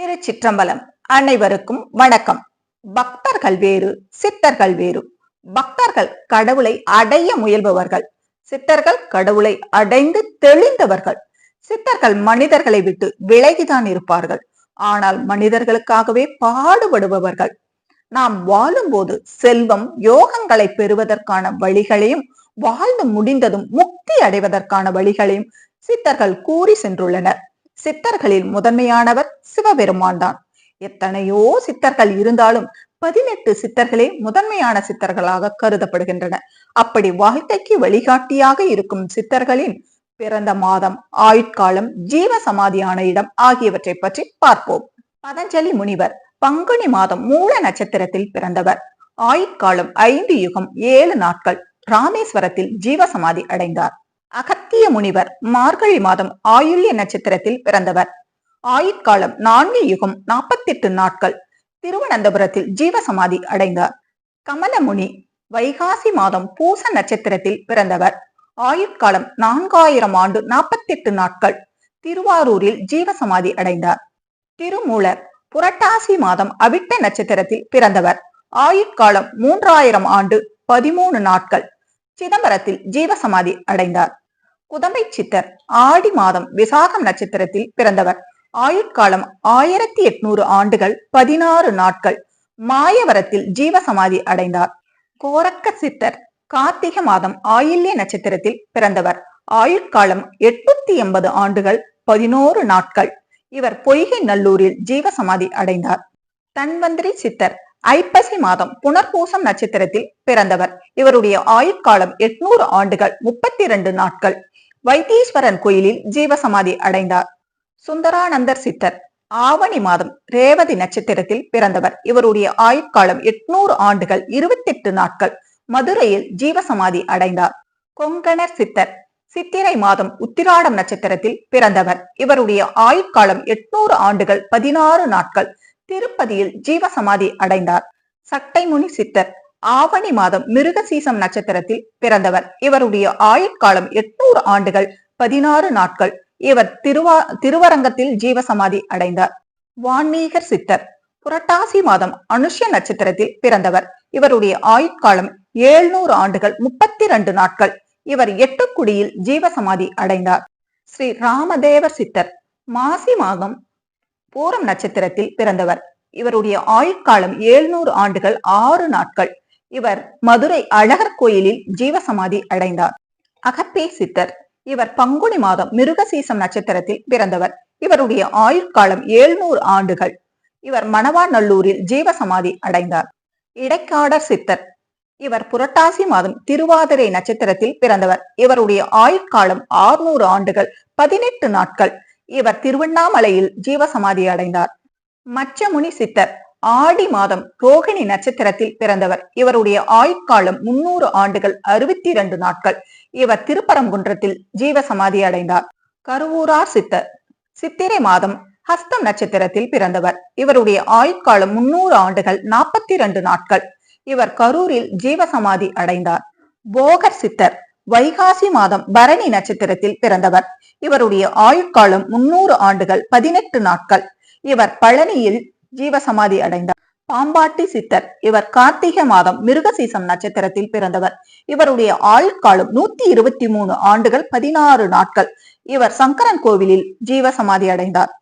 திருச்சிற்றம்பலம். அனைவருக்கும் வணக்கம். பக்தர்கள் வேறு சித்தர்கள் வேறு. பக்தர்கள் கடவுளை அடைய முயல்பவர்கள். சித்தர்கள் கடவுளை அடைந்து தெளிந்தவர்கள். சித்தர்கள் மனிதர்களை விட்டு விலகிதான் இருப்பார்கள். ஆனால் மனிதர்களுக்காகவே பாடுபடுபவர்கள். நாம் வாழும்போது செல்வம் யோகங்களை பெறுவதற்கான வழிகளையும் வாழ்ந்து முடிந்ததும் முக்தி அடைவதற்கான வழிகளையும் சித்தர்கள் கூறி சென்றுள்ளனர். சித்தர்களில் முதன்மையானவர் சிவபெருமான் தான் எத்தனையோ சித்தர்கள் இருந்தாலும் பதினெட்டு சித்தர்களே முதன்மையான சித்தர்களாக கருதப்படுகின்றன. அப்படி வாழ்க்கைக்கு வழிகாட்டியாக இருக்கும் சித்தர்களின் பிறந்த மாதம் ஆயுட்காலம் ஜீவ சமாதியான இடம் ஆகியவற்றை பற்றி பார்ப்போம். பதஞ்சலி முனிவர் பங்குனி மாதம் மூல நட்சத்திரத்தில் பிறந்தவர். ஆயுட்காலம் ஐந்து யுகம் ஏழு நாட்கள் ராமேஸ்வரத்தில் ஜீவசமாதி அடைந்தார். அகத்திய முனிவர் மார்கழி மாதம் ஆயுள்ய நட்சத்திரத்தில் பிறந்தவர். ஆயுட்காலம் நான்கு யுகம் நாற்பத்தி எட்டு நாட்கள். திருவனந்தபுரத்தில் ஜீவசமாதி அடைந்தார். கமலமுனி வைகாசி மாதம் பூச நட்சத்திரத்தில் பிறந்தவர். ஆயுட்காலம் நான்காயிரம் ஆண்டு நாற்பத்தி எட்டு நாட்கள். திருவாரூரில் ஜீவசமாதி அடைந்தார். திருமூலர் புரட்டாசி மாதம் அவிட்ட நட்சத்திரத்தில் பிறந்தவர். ஆயுட்காலம் மூன்றாயிரம் ஆண்டு பதிமூணு நாட்கள். சிதம்பரத்தில் ஜீவசமாதி அடைந்தார். புதமை சித்தர் ஆடி மாதம் விசாகம் நட்சத்திரத்தில் பிறந்தவர். ஆயுட்காலம் ஆயிரத்தி எட்நூறு ஆண்டுகள் பதினாறு நாட்கள். மாயவரத்தில் ஜீவசமாதி அடைந்தார். கோரக்க சித்தர் கார்த்திக மாதம் ஆயில்ய நட்சத்திரத்தில் பிறந்தவர். ஆயுட்காலம் எட்நூத்தி எண்பது ஆண்டுகள் பதினோரு நாட்கள். இவர் பொய்கை நல்லூரில் ஜீவசமாதி அடைந்தார். தன்வந்திரி சித்தர் ஐப்பசி மாதம் புனர்பூசம் நட்சத்திரத்தில் பிறந்தவர். இவருடைய ஆயுட்காலம் எட்நூறு ஆண்டுகள் முப்பத்தி இரண்டு நாட்கள். வைத்தீஸ்வரன் கோயிலில் ஜீவசமாதி அடைந்தார். சுந்தரானந்தர் சித்தர் ஆவணி மாதம் ரேவதி நட்சத்திரத்தில் பிறந்தவர். இவருடைய ஆயுட்காலம் எட்நூறு ஆண்டுகள் இருபத்தி எட்டு நாட்கள் மதுரையில் ஜீவசமாதி அடைந்தார். கொங்கணர் சித்தர் சித்திரை மாதம் உத்திராடம் நட்சத்திரத்தில் பிறந்தவர். இவருடைய ஆயுட்காலம் எட்நூறு ஆண்டுகள் பதினாறு நாட்கள் திருப்பதியில் ஜீவசமாதி அடைந்தார். சட்டைமுனி சித்தர் ஆவணி மாதம் மிருகசீசம் நட்சத்திரத்தில் பிறந்தவர். இவருடைய ஆயுட்காலம் எட்நூறு ஆண்டுகள் பதினாறு நாட்கள். இவர் திருவா திருவரங்கத்தில் ஜீவசமாதி அடைந்தார். வான்மீகர் சித்தர். புரட்டாசி மாதம் அனுஷ்ய நட்சத்திரத்தில் பிறந்தவர். இவருடைய ஆயுட்காலம் ஏழ்நூறு ஆண்டுகள் முப்பத்தி ரெண்டு நாட்கள். இவர் எட்டுக்குடியில் ஜீவசமாதி அடைந்தார். ஸ்ரீ ராமதேவர் சித்தர். மாசி மாதம் பூரம் நட்சத்திரத்தில் பிறந்தவர். இவருடைய ஆயுட்காலம் ஏழ்நூறு ஆண்டுகள் ஆறு நாட்கள். இவர் மதுரை அழகர் கோயிலில் ஜீவசமாதி அடைந்தார். அகப்பே சித்தர். இவர் பங்குனி மாதம் மிருகசீசம் நட்சத்திரத்தில் பிறந்தவர். இவருடைய ஆயுட்காலம் ஏழ்நூறு ஆண்டுகள். இவர் மணவாநல்லூரில் ஜீவசமாதி அடைந்தார். இடைக்காடர் சித்தர். இவர் புரட்டாசி மாதம் திருவாதிரை நட்சத்திரத்தில் பிறந்தவர். இவருடைய ஆயுட்காலம் ஆறுநூறு ஆண்டுகள் பதினெட்டு நாட்கள். இவர் திருவண்ணாமலையில் ஜீவசமாதி அடைந்தார். மச்சமுனி சித்தர். ஆடி மாதம் ரோகிணி நட்சத்திரத்தில் பிறந்தவர். இவருடைய ஆயுட்காலம் முன்னூறு ஆண்டுகள் அறுபத்தி இரண்டு நாட்கள். இவர் திருப்பரங்குன்றத்தில் ஜீவசமாதி அடைந்தார். கருவூரார் சித்தர். சித்திரை மாதம் ஹஸ்தம் நட்சத்திரத்தில் பிறந்தவர். இவருடைய ஆயுட்காலம் முன்னூறு ஆண்டுகள் நாற்பத்தி இரண்டு நாட்கள். இவர் கரூரில் ஜீவசமாதி அடைந்தார். போகர் சித்தர். வைகாசி மாதம் பரணி நட்சத்திரத்தில் பிறந்தவர். இவருடைய ஆயுட்காலம் முன்னூறு ஆண்டுகள் பதினெட்டு நாட்கள். இவர் பழனியில் ஜீவசமாதி அடைந்தார். பாம்பாட்டி சித்தர் இவர் கார்த்திகை மாதம் மிருகசீசம் நட்சத்திரத்தில் பிறந்தவர். இவருடைய ஆயுட்காலம் நூத்தி இருபத்தி மூணு ஆண்டுகள் பதினாறு நாட்கள். இவர் சங்கரன் கோவிலில் ஜீவசமாதி அடைந்தார்.